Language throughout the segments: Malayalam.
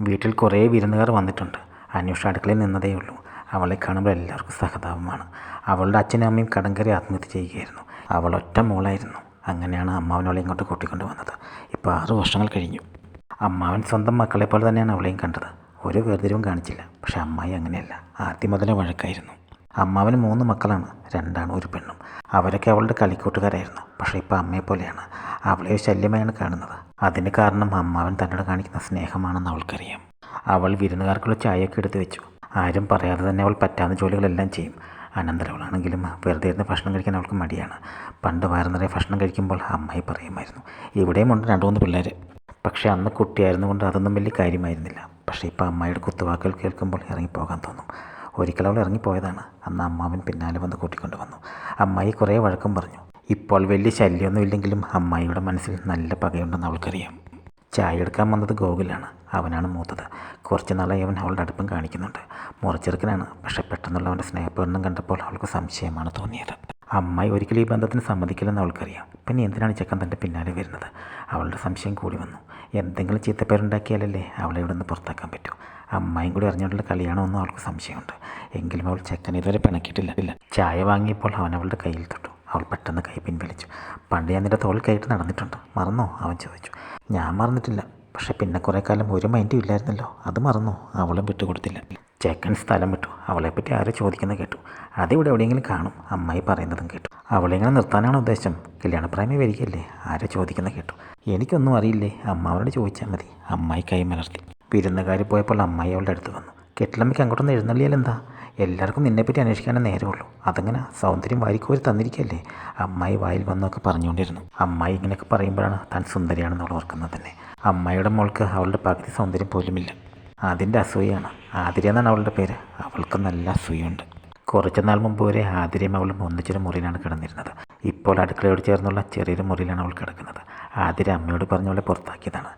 വീട്ടിൽ കുറേ വിരുന്നുകാർ വന്നിട്ടുണ്ട്. അന്വേഷണ അടുക്കളയിൽ നിന്നതേ ഉള്ളൂ. അവളെ കാണുമ്പോൾ എല്ലാവർക്കും സഹതാപമാണ്. അവളുടെ അച്ഛനും അമ്മയും കടങ്കറി ആത്മഹത്യ ചെയ്യുകയായിരുന്നു. അവൾ ഒറ്റ മോളായിരുന്നു. അങ്ങനെയാണ് അമ്മാവനവളെ ഇങ്ങോട്ട് കൂട്ടിക്കൊണ്ട് വന്നത്. ഇപ്പോൾ ആറ് വർഷങ്ങൾ കഴിഞ്ഞു. അമ്മാവൻ സ്വന്തം മക്കളെ പോലെ തന്നെയാണ് അവളെയും കണ്ടത്. ഒരു വേർതിരിവും കാണിച്ചില്ല. പക്ഷെ അമ്മായി അങ്ങനെയല്ല. ആദ്യം മുതലേ വഴക്കായിരുന്നു. അമ്മാവന് മൂന്ന് മക്കളാണ്. രണ്ടാണ് ഒരു പെണ്ണും. അവരൊക്കെ അവളുടെ കളിക്കൂട്ടുകാരായിരുന്നു. പക്ഷേ ഇപ്പോൾ അമ്മയെ പോലെയാണ്. അവളെ ശല്യമായാണ് കാണുന്നത്. അതിന് കാരണം അമ്മാവൻ തന്നോട് കാണിക്കുന്ന സ്നേഹമാണെന്ന് അവൾക്കറിയാം. അവൾ വിരുന്നുകാർക്കുള്ള ചായയൊക്കെ എടുത്തു വെച്ചു. ആരും പറയാതെ തന്നെ അവൾ പറ്റാവുന്ന ജോലികളെല്ലാം ചെയ്യും. അനന്തരവളാണെങ്കിലും വെറുതെ ഇരുന്ന് ഭക്ഷണം കഴിക്കാൻ അവൾക്ക് മടിയാണ്. പണ്ട് വയറു നിറയെ ഭക്ഷണം കഴിക്കുമ്പോൾ അമ്മായി പറയുമായിരുന്നു ഇവിടെയും ഉണ്ട് രണ്ട് മൂന്ന് പിള്ളേർ പക്ഷേ അന്ന് കുട്ടിയായിരുന്നു കൊണ്ട് അതൊന്നും വലിയ കാര്യമായിരുന്നില്ല. പക്ഷേ ഇപ്പോൾ അമ്മായിയുടെ കുത്തുവാക്കുകൾ കേൾക്കുമ്പോൾ ഇറങ്ങിപ്പോകാൻ തോന്നും. ഒരിക്കൽ അവൾ ഇറങ്ങിപ്പോയതാണ്. അന്ന് അമ്മാവൻ പിന്നാലെ വന്ന് കൂട്ടിക്കൊണ്ട് വന്നു അമ്മായി കുറേ വഴക്കം പറഞ്ഞു. ഇപ്പോൾ വലിയ ശല്യമൊന്നുമില്ലെങ്കിലും അമ്മായിയുടെ മനസ്സിൽ നല്ല പകയുണ്ടെന്ന് അവൾക്കറിയാം. ചായ എടുക്കാൻ വന്നത് ഗോകുലാണ്. അവനാണ് മൂത്തത്. കുറച്ച് നാളായി അവൻ അവളുടെ അടുപ്പം കാണിക്കുന്നുണ്ട്. മുറിച്ചെറുക്കനാണ് പക്ഷേ പെട്ടെന്നുള്ള അവന്റെ സ്നേഹപ്പെടണം കണ്ടപ്പോൾ അവൾക്ക് സംശയമാണ് തോന്നിയത്. അമ്മായി ഒരിക്കലും ഈ ബന്ധത്തിന് സമ്മതിക്കില്ലെന്ന് അവൾക്കറിയാം. പിന്നെ എന്തിനാണ് ചെക്കൻ തന്റെ പിന്നാലെ വരുന്നത്? അവളുടെ സംശയം കൂടി വന്നു. എന്തെങ്കിലും ചീത്തപ്പേരുണ്ടാക്കിയാലല്ലേ അവളെ ഇവിടെ നിന്ന് പുറത്താക്കാൻ പറ്റൂ? അമ്മായും കൂടി അറിഞ്ഞുകൊണ്ടുള്ള കളിയാണോന്നും അവൾക്ക് സംശയമുണ്ട്. എങ്കിലും അവൾ ചെക്കൻ ഇതുവരെ പിണക്കിയിട്ടില്ല. ഇല്ല ചായ വാങ്ങിയപ്പോൾ അവൻ അവളുടെ കയ്യിൽ തൊട്ടു. അവൾ പെട്ടെന്ന് കൈ പിൻവലിച്ചു. പണ്ട് ഞാൻ നിന്റെ തോളിൽ കയറ്റി നടന്നിട്ടുണ്ട്. മറന്നോ? അവൻ ചോദിച്ചു. ഞാൻ മറന്നിട്ടില്ല. പക്ഷേ പിന്നെ കുറേ കാലം ഒരു മൈൻഡും ഇല്ലായിരുന്നല്ലോ. അത് മറന്നു? അവളും വിട്ടുകൊടുത്തില്ല. ചെക്കൻ സ്ഥലം വിട്ടു. അവളെപ്പറ്റി ആരോ ചോദിക്കുന്നത് കേട്ടു. അതിവിടെ എവിടെയെങ്കിലും കാണും. അമ്മായി പറയുന്നതും കേട്ടു. അവളെങ്ങനെ നിർത്താനാണ് ഉദ്ദേശം? കല്യാണപ്രായമേ വരികയല്ലേ? ആരോ ചോദിക്കുന്നത് കേട്ടു. എനിക്കൊന്നും അറിയില്ലേ? അമ്മാവനോട് ചോദിച്ചാൽ മതി. അമ്മായി കൈ മലർത്തി. വിരുന്നുകാർ പോയപ്പോൾ അമ്മായി അവളുടെ അടുത്ത് വന്നു. കെട്ടിലമ്മയ്ക്ക് അങ്ങോട്ടൊന്ന് എഴുന്നള്ളിയാൽ എന്താ? എല്ലാവർക്കും നിന്നെപ്പറ്റി അന്വേഷിക്കാനേ നേരമുള്ളൂ. അതങ്ങനെ സൗന്ദര്യം വാരിക്കോരി തന്നിരിക്കല്ലേ അമ്മായി വായിൽ വന്നൊക്കെ പറഞ്ഞുകൊണ്ടിരുന്നു. അമ്മായി ഇങ്ങനെയൊക്കെ പറയുമ്പോഴാണ് താൻ സുന്ദരിയാണെന്ന് അവൾ ഓർക്കുന്നത് തന്നെ. അമ്മായിയുടെ മോൾക്ക് അവളുടെ പകുതി സൗന്ദര്യം പോലുമില്ല. അതിന്റെ അസൂയാണ്. ആതിര എന്നാണ് അവളുടെ പേര്. അവൾക്ക് നല്ല അസൂയുണ്ട്. കുറച്ച് നാൾ മുമ്പ് വരെ ആതിരയും അവളും ഒന്നിച്ചൊരു മുറിയിലാണ് കിടന്നിരുന്നത്. ഇപ്പോൾ അടുക്കളയോട് ചേർന്നുള്ള ചെറിയൊരു മുറിയിലാണ് അവൾ കിടക്കുന്നത്. ആതിര അമ്മയോട് പറഞ്ഞ അവളെ പുറത്താക്കിയതാണ്.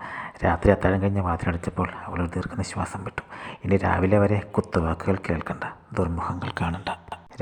രാത്രി അത്താഴം കഴിഞ്ഞ് വാതിലടച്ചപ്പോൾ അവൾ ദീർഘനിശ്വാസം വിട്ടു. ഇനി രാവിലെ വരെ കുത്തുവാക്കുകൾ കേൾക്കണ്ട ദുർമുഖങ്ങൾ കാണണ്ട.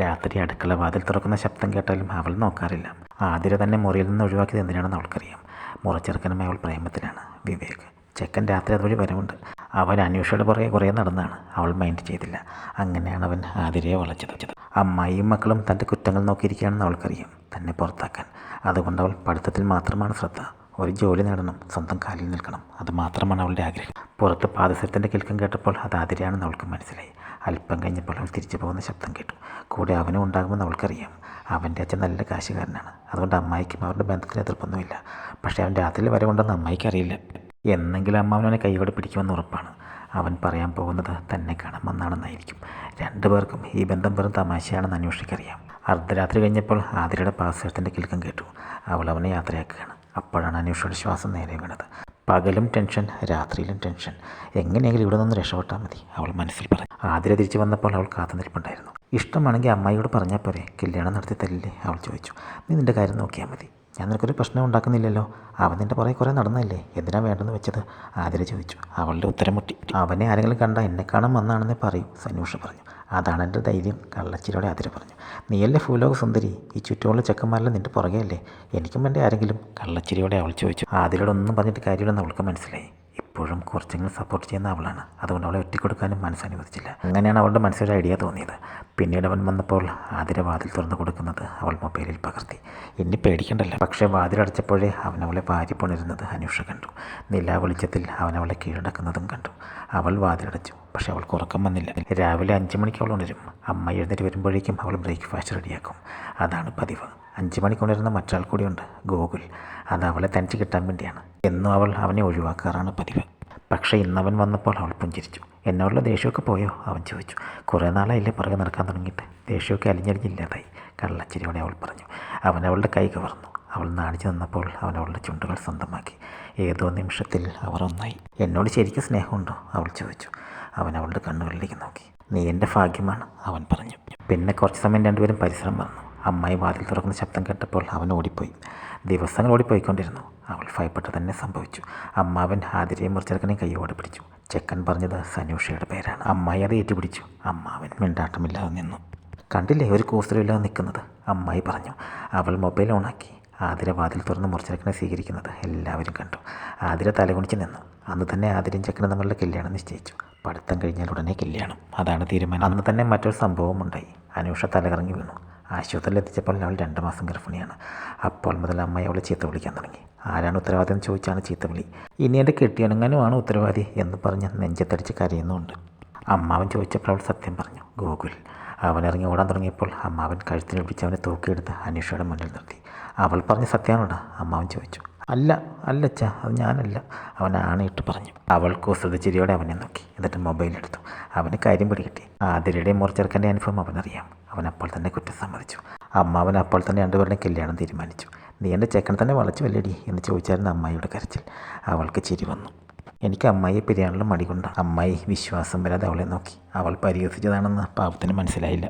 രാത്രി അടുക്കള വാതിൽ തുറക്കുന്ന ശബ്ദം കേട്ടാലും അവൾ നോക്കാറില്ല. ആതിര തന്നെ മുറിയിൽ നിന്ന് ഒഴിവാക്കിയത് എന്തിനാണെന്ന് അവൾക്കറിയാം. മുറച്ചെറുക്കനുമായി അവൾ പ്രേമത്തിലാണ്. വിവേക് ചെക്കൻ രാത്രി അതുവഴി വരവുണ്ട് അവൻ അന്വേഷയുടെ പുറകെ കുറേ നടന്നാണ്. അവൾ മൈൻഡ് ചെയ്തില്ല. അങ്ങനെയാണ് അവൻ ആതിരയെ വളച്ചത് അമ്മായിയും മക്കളും തന്റെ കുറ്റങ്ങൾ നോക്കിയിരിക്കുകയാണെന്ന് അവൾക്കറിയാം. തന്നെ പുറത്താക്കാൻ. അതുകൊണ്ട് അവൾ പഠിത്തത്തിൽ മാത്രമാണ് ശ്രദ്ധ. ഒരു ജോലി നേടണം. സ്വന്തം കാലിൽ നിൽക്കണം. അത് മാത്രമാണ് അവളുടെ ആഗ്രഹം. പുറത്ത് പാദസരത്തിന്റെ കിൽക്കം കേട്ടപ്പോൾ അത് ആതിരയാണെന്ന് അവൾക്ക് മനസ്സിലായി. അല്പം കഴിഞ്ഞപ്പോൾ അവൾ തിരിച്ചു പോകുന്ന ശബ്ദം കേട്ടു. കൂടെ അവനും ഉണ്ടാകുമെന്ന് അവൾക്കറിയാം. അവന്റെ അച്ഛൻ നല്ല കാശുകാരനാണ്. അതുകൊണ്ട് അമ്മായിക്കും അവരുടെ ബന്ധത്തിന് എതിർപ്പൊന്നുമില്ല. പക്ഷേ അവൻ രാത്രിയിൽ വരവുണ്ടെന്ന് അമ്മായിക്ക് അറിയില്ല. എന്നെങ്കിലും അമ്മാവനെ കൈയോടെ പിടിക്കുമെന്ന് ഉറപ്പാണ്. അവൻ പറയാൻ പോകുന്നത് തന്നെ കാണാൻ വന്നാണെന്നായിരിക്കും രണ്ടുപേർക്കും ഈ ബന്ധം വെറും തമാശയാണെന്ന് അന്വേഷിക്കറിയാം. അർദ്ധരാത്രി കഴിഞ്ഞപ്പോൾ ആതിരയുടെ പാസ്വേഡത്തിന്റെ കിൽക്കം കേട്ടു. അവൾ അവനെ യാത്രയാക്കുകയാണ്. അപ്പോഴാണ് അന്വേഷയുടെ ശ്വാസം നേരെ വീണത്. പകലും ടെൻഷൻ രാത്രിയിലും ടെൻഷൻ. എങ്ങനെയെങ്കിലും ഇവിടെ നിന്ന് രക്ഷപ്പെട്ടാൽ മതി അവൾ മനസ്സിൽ പറഞ്ഞു ആതിര തിരിച്ചു വന്നപ്പോൾ അവൾ കാത്തു നിൽപ്പുണ്ടായിരുന്നു. ഇഷ്ടമാണെങ്കിൽ അമ്മായിയോട് പറഞ്ഞാൽ പോരെ കല്യാണം നടത്തി തരില്ലേ? അവൾ ചോദിച്ചു. നീ നിന്റെ കാര്യം നോക്കിയാൽ മതി. ഞാൻ നിനക്കൊരു പ്രശ്നം ഉണ്ടാക്കുന്നില്ലല്ലോ. അവൻ നിന്റെ പുറകെ കുറേ നടന്നല്ലേ? എന്തിനാ വേണ്ടെന്ന് വെച്ചത്? ആതിര ചോദിച്ചു. അവളുടെ ഉത്തരം മുട്ടി. അവനെ ആരെങ്കിലും കണ്ട എന്നെ കാണാൻ വന്നാണെന്നേ പറയൂ സനൂഷ പറഞ്ഞു. അതാണ് എന്റെ ധൈര്യം കള്ളച്ചിരോടെ ആതിര പറഞ്ഞു. നീയല്ലേ ഭൂലോക സുന്ദരി? ഈ ചുറ്റുമുള്ള ചെക്കന്മാരെല്ലാം നിന്റെ പുറകെയല്ലേ? എനിക്കും വേണ്ടി ആരെങ്കിലും? കള്ളച്ചിരിയോടെ അവൾ ചോദിച്ചു. ആതിരോട് ഒന്നും പറഞ്ഞിട്ട് കാര്യമില്ലെന്ന് അവൾക്ക് മനസ്സിലായി. ഇപ്പോഴും കുറച്ചെങ്കിലും സപ്പോർട്ട് ചെയ്യുന്ന അവളാണ്. അതുകൊണ്ട് അവളെ ഒറ്റിക്കൊടുക്കാനും മനസ്സനുവദിച്ചില്ല. അങ്ങനെയാണ് അവളുടെ മനസ്സിലൊരു ഐഡിയ തോന്നിയത്. പിന്നീട് അവൻ വന്നപ്പോൾ ആതിര വാതിൽ തുറന്നു കൊടുക്കുന്നത് അവൾ മൊബൈലിൽ പകർത്തി. ഇനി പേടിക്കണ്ടല്ലോ? പക്ഷേ വാതിലടച്ചപ്പോഴേ അവൻ അവളെ വാരി പൊണിരുന്നത് അനുഷ കണ്ടു. നിലാ വെളിച്ചത്തിൽ അവൻ അവളെ കീഴടക്കുന്നതും കണ്ടു. അവൾ വാതിലടച്ചു പക്ഷേ അവൾക്ക് ഉറക്കം വന്നില്ല. രാവിലെ അഞ്ച് മണിക്ക് അവൾ ഉണരും. അമ്മ എഴുന്നേറ്റ് വരുമ്പോഴേക്കും അവൾ ബ്രേക്ക്ഫാസ്റ്റ് റെഡിയാക്കും അതാണ് പതിവ്. അഞ്ച് മണിക്ക് ഉണരുന്ന കൂടിയുണ്ട് ഗോകുൽ. അത് അവളെ തനിച്ച് കിട്ടാൻ വേണ്ടിയാണ്. എന്നും അവൾ അവനെ ഒഴിവാക്കാറാണ് പതിവ്. പക്ഷേ ഇന്നവൻ വന്നപ്പോൾ അവൾ പുഞ്ചിരിച്ചു. എന്നോടുള്ള ദേഷ്യമൊക്കെ പോയോ? അവൻ ചോദിച്ചു. കുറേ നാളായില്ലേ പുറകെ നടക്കാൻ തുടങ്ങിയിട്ട്. ദേഷ്യമൊക്കെ അലിഞ്ഞടിഞ്ഞില്ലാതായി. കള്ളച്ചിരിയോടെ അവൾ പറഞ്ഞു. അവൻ അവളുടെ കൈ കവർന്നു. അവൾ നാണിച്ചു നിന്നപ്പോൾ അവൻ അവളുടെ ചുണ്ടുകൾ സ്വന്തമാക്കി. ഏതോ നിമിഷത്തിൽ അവർ ഒന്നായി. എന്നോട് ശരിക്കും സ്നേഹമുണ്ടോ? അവൾ ചോദിച്ചു. അവൻ അവളുടെ കണ്ണുകളിലേക്ക് നോക്കി. നീ എന്റെ ഭാഗ്യമാണ് അവൻ പറഞ്ഞു. പിന്നെ കുറച്ച് സമയം രണ്ടുപേരും പരിസരം വന്നു അമ്മായി വാതിൽ തുറക്കുന്ന ശബ്ദം കേട്ടപ്പോൾ അവൻ ഓടിപ്പോയി. ദിവസങ്ങൾ ഓടിപ്പോയിക്കൊണ്ടിരുന്നു. അവൾ ഭയപ്പെട്ട് തന്നെ സംഭവിച്ചു. അമ്മാവൻ ആതിരയും മുറിച്ചെടുക്കണേ കൈയോടെ പിടിച്ചു. ചെക്കൻ പറഞ്ഞത് സനൂഷയുടെ പേരാണ്. അമ്മായി അത് ഏറ്റുപിടിച്ചു. അമ്മാവൻ മിണ്ടാട്ടമില്ലാതെ നിന്നു. കണ്ടില്ലേ ഒരു കൂസലുമില്ലാതെ നിൽക്കുന്നത്? അമ്മായി പറഞ്ഞു. അവൾ മൊബൈൽ ഓണാക്കി. ആതിര വാതിൽ തുറന്ന് മുറിച്ചെടുക്കണെ സ്വീകരിക്കുന്നത് എല്ലാവരും കണ്ടു. ആതിര തലകുണിച്ച് നിന്നു. അന്ന് തന്നെ ആതിരയും ചെക്കനും തമ്മിലുള്ള കല്യാണം നിശ്ചയിച്ചു. പഠിത്തം കഴിഞ്ഞാൽ ഉടനെ കല്യാണം. അതാണ് തീരുമാനം. അന്ന് തന്നെ മറ്റൊരു സംഭവം ഉണ്ടായി അനൂഷ തലകറങ്ങി വീണു. ആശുപത്രിയിൽ എത്തിച്ചപ്പോൾ അവൾ രണ്ട് മാസം ഗർഭിണിയാണ്. അപ്പോൾ മുതൽ അമ്മയെ അവളെ ചീത്ത വിളിക്കാൻ തുടങ്ങി. ആരാണ് ഉത്തരവാദി എന്ന് ചോദിച്ചാണ് ചീത്ത വിളി. ഇനി എന്റെ കെട്ടിയണങ്ങാനുമാണ് ഉത്തരവാദി എന്ന് പറഞ്ഞ് നെഞ്ചത്തടിച്ച് കരയുന്നുണ്ട് അമ്മാവൻ ചോദിച്ചപ്പോൾ അവൾ സത്യം പറഞ്ഞു. ഗൂഗിൾ. അവൻ ഇറങ്ങി ഓടാൻ തുടങ്ങിയപ്പോൾ അമ്മാവൻ കഴുത്തിൽ പിടിച്ച് അവനെ തൂക്കിയെടുത്ത് അനീഷയുടെ മുന്നിൽ നിർത്തി. അവൾ പറഞ്ഞ സത്യമാണോടാ? അമ്മാവൻ ചോദിച്ചു. അല്ല അല്ലച്ച അത് ഞാനല്ല. അവൻ ആണയിട്ട് പറഞ്ഞു. അവൾ കുസൃത അവനെ നോക്കി. എന്നിട്ട് മൊബൈൽ എടുത്തു. അവന് കാര്യം പിടികിട്ടി ആതിരയുടെ മുറിച്ചെറുക്കന്റെ അനുഭവം അവനറിയാം. അവൻ അപ്പോൾ തന്നെ കുറ്റം സമ്മതിച്ചു. അമ്മാവൻ അപ്പോൾ തന്നെ രണ്ടുപേരുടെ കല്യാണം തീരുമാനിച്ചു. നീ എന്റെ ചെക്കൻ തന്നെ വളച്ചു വല്ലടി എന്ന് ചോദിച്ചായിരുന്നു അമ്മായിയുടെ കരച്ചിൽ. അവൾക്ക് ചിരി വന്നു. എനിക്ക് അമ്മായിയെ പിരിയാനുള്ള മടികൊണ്ട് അമ്മായി വിശ്വാസം വരാതെ അവളെ നോക്കി. അവൾ പരിഹസിച്ചതാണെന്ന് പാവത്തിന് മനസ്സിലായില്ല.